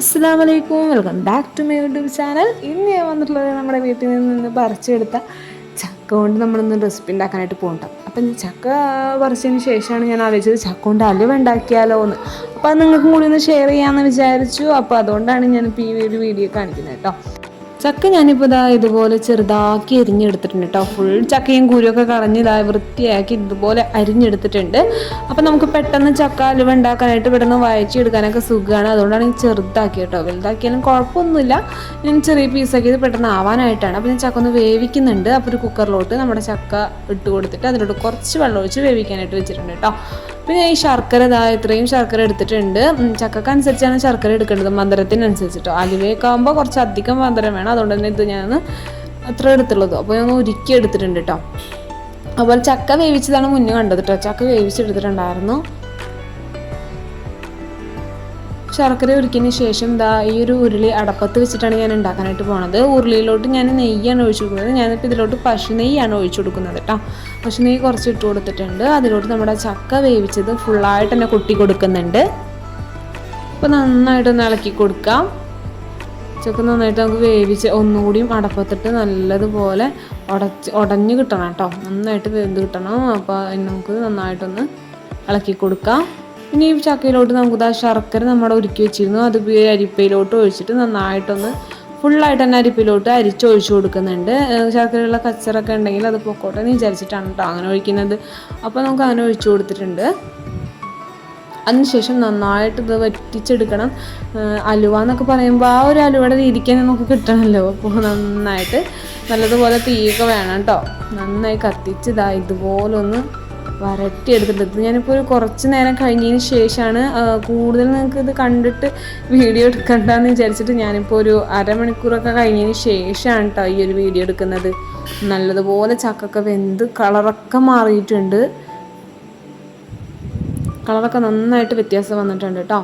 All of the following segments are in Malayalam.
അസ്സാം വലൈക്കും welcome back to my YouTube channel. ഇന്ന് ഞാൻ വന്നിട്ടുള്ളത് നമ്മുടെ വീട്ടിൽ നിന്ന് പറിച്ചെടുത്ത ചക്ക കൊണ്ട് നമ്മളൊന്ന് റെസിപ്പി ഉണ്ടാക്കാനായിട്ട് പോകണ്ട അപ്പം ചക്ക പറിച്ചതിന് ശേഷമാണ് ഞാൻ ആലോചിച്ചത് ചക്ക കൊണ്ട് അലുവ ഉണ്ടാക്കിയാലോ എന്ന് അപ്പോൾ അത് നിങ്ങൾക്കും കൂടി ഒന്ന് ഷെയർ ചെയ്യാമെന്ന് വിചാരിച്ചു. അപ്പോൾ അതുകൊണ്ടാണ് ഞാനിപ്പോൾ ഈ ഒരു വീഡിയോ കാണിക്കുന്നത് കേട്ടോ. ചക്ക ഞാനിപ്പോൾ ഇതാ ഇതുപോലെ ചെറുതാക്കി അരിഞ്ഞെടുത്തിട്ടുണ്ട് കേട്ടോ. ഫുൾ ചക്കയും കുരുമൊക്കെ കളഞ്ഞ് ഇതാ വൃത്തിയാക്കി ഇതുപോലെ അരിഞ്ഞെടുത്തിട്ടുണ്ട്. അപ്പം നമുക്ക് പെട്ടെന്ന് ചക്ക അലുവ ഉണ്ടാക്കാനായിട്ട് പെട്ടെന്ന് വായിച്ചെടുക്കാനൊക്കെ സുഖമാണ്. അതുകൊണ്ടാണ് ഈ ചെറുതാക്കി കേട്ടോ. വലുതാക്കിയാലും കുഴപ്പമൊന്നുമില്ല. ഞാൻ ചെറിയ പീസാക്കിയത് പെട്ടെന്ന് ആവാനായിട്ടാണ്. അപ്പോൾ ഞാൻ ചക്ക ഒന്ന് വേവിക്കുന്നുണ്ട്. അപ്പോൾ ഒരു കുക്കറിലോട്ട് നമ്മുടെ ചക്ക ഇട്ട് കൊടുത്തിട്ട് അതിലോട്ട് കുറച്ച് വെള്ളം ഒഴിച്ച് വേവിക്കാനായിട്ട് വെച്ചിട്ടുണ്ട് കേട്ടോ. പിന്നെ ഈ ശർക്കര ഇതാ ഇത്രയും ശർക്കര എടുത്തിട്ടുണ്ട്. ചക്കക്ക് അനുസരിച്ചാണ് ശർക്കര എടുക്കേണ്ടത്. മധുരത്തിനനുസരിച്ചിട്ടോ. അലുവയൊക്കെ ആകുമ്പോൾ കുറച്ച് അധികം മധുരം വേണം. അതുകൊണ്ട് തന്നെ ഇത് ഞാൻ അത്ര എടുത്തുള്ളത്. അപ്പോൾ ഞാൻ ഉരുക്കി എടുത്തിട്ടുണ്ട് കേട്ടോ അതുപോലെ ചക്ക വേവിച്ചതാണ് മുന്നേ കണ്ടത് കേട്ടോ ചക്ക വേവിച്ചെടുത്തിട്ടുണ്ടായിരുന്നു. ശർക്കര ഉരുക്കിയതിന് ശേഷം ദാ ഈ ഒരു ഉരുളി അടപ്പത്ത് വെച്ചിട്ടാണ് ഞാൻ ഉണ്ടാക്കാനായിട്ട് പോണത്. ഉരുളിയിലോട്ട് ഞാൻ നെയ്യാണ് ഒഴിച്ചു കൊടുക്കുന്നത്. ഞാനിപ്പോൾ ഇതിലോട്ട് പശു നെയ്യാണ് ഒഴിച്ചു കൊടുക്കുന്നത് കേട്ടോ പശു നെയ്യ് കുറച്ച് ഇട്ട് കൊടുത്തിട്ടുണ്ട്. അതിലോട്ട് നമ്മുടെ ചക്ക വേവിച്ചത് ഫുള്ളായിട്ട് തന്നെ കൊട്ടി കൊടുക്കുന്നുണ്ട്. അപ്പോൾ നന്നായിട്ടൊന്ന് ഇളക്കി കൊടുക്കാം. ചക്ക നന്നായിട്ട് നമുക്ക് വേവിച്ച് ഒന്നുകൂടിയും അടപ്പത്തിട്ട് നല്ലതുപോലെ ഉടച്ച് ഉടഞ്ഞ് കിട്ടണം കേട്ടോ നന്നായിട്ട് വെന്ത് കിട്ടണം. അപ്പോൾ നമുക്ക് നന്നായിട്ടൊന്ന് ഇളക്കി കൊടുക്കാം. ഇനി ഈ ചക്കയിലോട്ട് നമുക്ക് ആ ശർക്കര നമ്മൾ ഒരുക്കി വെച്ചിരുന്നു. അത് അരിപ്പയിലോട്ട് ഒഴിച്ചിട്ട് നന്നായിട്ടൊന്ന് ഫുള്ളായിട്ട് തന്നെ അരിപ്പയിലോട്ട് അരിച്ചൊഴിച്ചു കൊടുക്കുന്നുണ്ട്. ശർക്കരയുള്ള കച്ചറൊക്കെ ഉണ്ടെങ്കിൽ അത് പൊക്കോട്ടെ എന്ന് വിചാരിച്ചിട്ടാണ് കേട്ടോ അങ്ങനെ ഒഴിക്കുന്നത്. അപ്പോൾ നമുക്ക് അങ്ങനെ ഒഴിച്ചു കൊടുത്തിട്ടുണ്ട്. അതിനുശേഷം നന്നായിട്ട് ഇത് വറ്റിച്ചെടുക്കണം. അലുവ എന്നൊക്കെ പറയുമ്പോൾ ആ ഒരു അലുവയുടെ രീതിക്ക് നമുക്ക് കിട്ടണമല്ലോ അപ്പോൾ നന്നായിട്ട് നല്ലതുപോലെ തീയൊക്കെ വേണം കേട്ടോ നന്നായി കത്തിച്ച് ഇതാ ഇതുപോലെ ഒന്ന് വരട്ടി എടുത്തിട്ട് ഞാനിപ്പോൾ ഒരു കുറച്ച് നേരം കഴിഞ്ഞതിന് ശേഷമാണ് കൂടുതൽ നിങ്ങൾക്ക് ഇത് കണ്ടിട്ട് വീഡിയോ എടുക്കണ്ടെന്ന് വിചാരിച്ചിട്ട് ഞാനിപ്പോൾ ഒരു അരമണിക്കൂറൊക്കെ കഴിഞ്ഞതിന് ശേഷമാണ് കേട്ടോ ഈ ഒരു വീഡിയോ എടുക്കുന്നത്. നല്ലതുപോലെ ചക്കൊക്കെ വെന്ത് കളറൊക്കെ മാറിയിട്ടുണ്ട്. കളറൊക്കെ നന്നായിട്ട് വ്യത്യാസം വന്നിട്ടുണ്ട് കേട്ടോ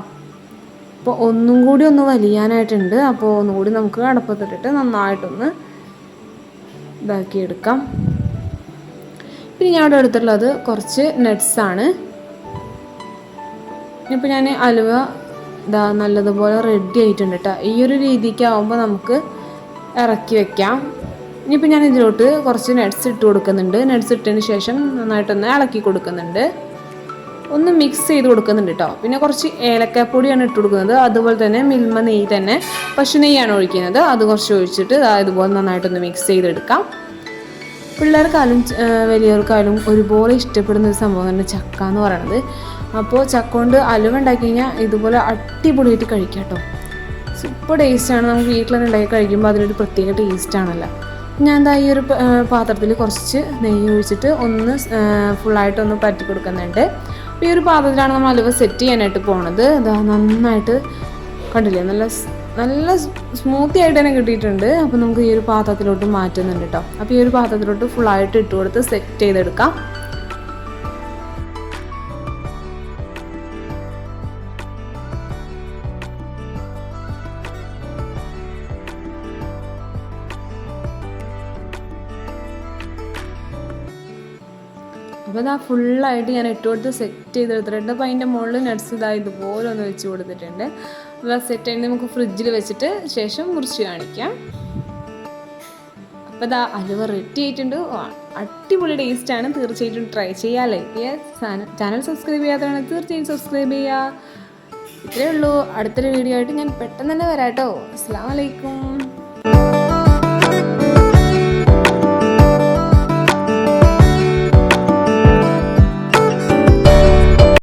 അപ്പോൾ ഒന്നും കൂടി ഒന്ന് വലിയാനായിട്ടുണ്ട്. അപ്പോൾ ഒന്നുകൂടി നമുക്ക് അടപ്പത്തിട്ടിട്ട് നന്നായിട്ടൊന്ന് ഇതാക്കിയെടുക്കാം. പിന്നെ ഞാൻ അവിടെ എടുത്തിട്ടുള്ളത് കുറച്ച് നട്ട്സാണ് ഇപ്പം ഞാൻ അലുവ ഇതാ നല്ലതുപോലെ റെഡി ആയിട്ടുണ്ട് കേട്ടോ ഈ ഒരു രീതിക്ക് ആവുമ്പോൾ നമുക്ക് ഇറക്കി വെക്കാം. ഇനിയിപ്പോൾ ഞാൻ ഇതിലോട്ട് കുറച്ച് നട്ട്സ് ഇട്ട് കൊടുക്കുന്നുണ്ട്. നട്ട്സ് ഇട്ടതിന് ശേഷം നന്നായിട്ടൊന്ന് ഇളക്കി കൊടുക്കുന്നുണ്ട്. ഒന്ന് മിക്സ് ചെയ്ത് കൊടുക്കുന്നുണ്ട് കേട്ടോ പിന്നെ കുറച്ച് ഏലക്കാപ്പൊടിയാണ് ഇട്ട് കൊടുക്കുന്നത്. അതുപോലെ തന്നെ മിൽമ നെയ്യ് തന്നെ. പശു നെയ്യാണ് ഒഴിക്കുന്നത്. അത് കുറച്ച് ഒഴിച്ചിട്ട് ഇതുപോലെ നന്നായിട്ടൊന്ന് മിക്സ് ചെയ്തെടുക്കാം. പിള്ളേർക്കായാലും ആ, വലിയവർക്കായാലും ഒരുപോലെ ഇഷ്ടപ്പെടുന്ന ഒരു സംഭവം തന്നെ ചക്ക എന്ന് പറയുന്നത് അപ്പോൾ ചക്ക കൊണ്ട് അലുവ ഉണ്ടാക്കി കഴിഞ്ഞാൽ ഇതുപോലെ അടിപൊളിയായിട്ട് കഴിക്കാം കേട്ടോ. സൂപ്പർ ടേസ്റ്റാണ് നമുക്ക് വീട്ടിൽ തന്നെ ഉണ്ടാക്കി കഴിക്കുമ്പോൾ അതിനൊരു പ്രത്യേക ടേസ്റ്റ് ആണല്ലോ. ഞാൻ എന്താ ഈ ഒരു പാത്രത്തിൽ കുറച്ച് നെയ്യ് ഒഴിച്ചിട്ട് ഒന്ന് ഫുള്ളായിട്ടൊന്ന് പറ്റി കൊടുക്കുന്നുണ്ട്. അപ്പോൾ ഈ ഒരു പാത്രത്തിലാണ് നമ്മൾ അലുവ സെറ്റ് ചെയ്യാനായിട്ട് പോണത്. അതാ നന്നായിട്ട് കണ്ടില്ലേ? നല്ല നല്ല സ്മൂത്തി ആയിട്ട് തന്നെ കിട്ടിയിട്ടുണ്ട്. അപ്പോൾ നമുക്ക് ഈ ഒരു പാത്രത്തിലോട്ട് മാറ്റുന്നുണ്ട് കേട്ടോ അപ്പോൾ ഈ ഒരു പാത്രത്തിലോട്ട് ആയിട്ട് ഇട്ട് കൊടുത്ത് സെറ്റ് ചെയ്തെടുക്കാം. അപ്പോൾ ഇതാ ഫുള്ളായിട്ട് ഞാൻ ഇട്ട് കൊടുത്ത് സെറ്റ് ചെയ്തെടുത്തിട്ടുണ്ട്. അപ്പോൾ അതിന്റെ മുകളിൽ നട്സ് ഇതാ ഇതുപോലെ ഒന്ന് വെച്ച് കൊടുത്തിട്ടുണ്ട്. അപ്പോൾ സെറ്റ് ആയിട്ട് നമുക്ക് ഫ്രിഡ്ജിൽ വെച്ചിട്ട് ശേഷം മുറിച്ച് കാണിക്കാം. അപ്പോൾ ഇതാ അലുവ റെഡി ആയിട്ടുണ്ട്. അടിപൊളി ടേസ്റ്റ് ആണ്. തീർച്ചയായിട്ടും ട്രൈ ചെയ്യാല്ലേ ചാനൽ സബ്സ്ക്രൈബ് ചെയ്യാത്തതാണ് തീർച്ചയായും സബ്സ്ക്രൈബ് ചെയ്യുക. ഇത്രയേ ഉള്ളൂ. അടുത്തൊരു വീഡിയോ ആയിട്ട് ഞാൻ പെട്ടെന്ന് തന്നെ വരാം കേട്ടോ അസ്സാം വലൈക്കും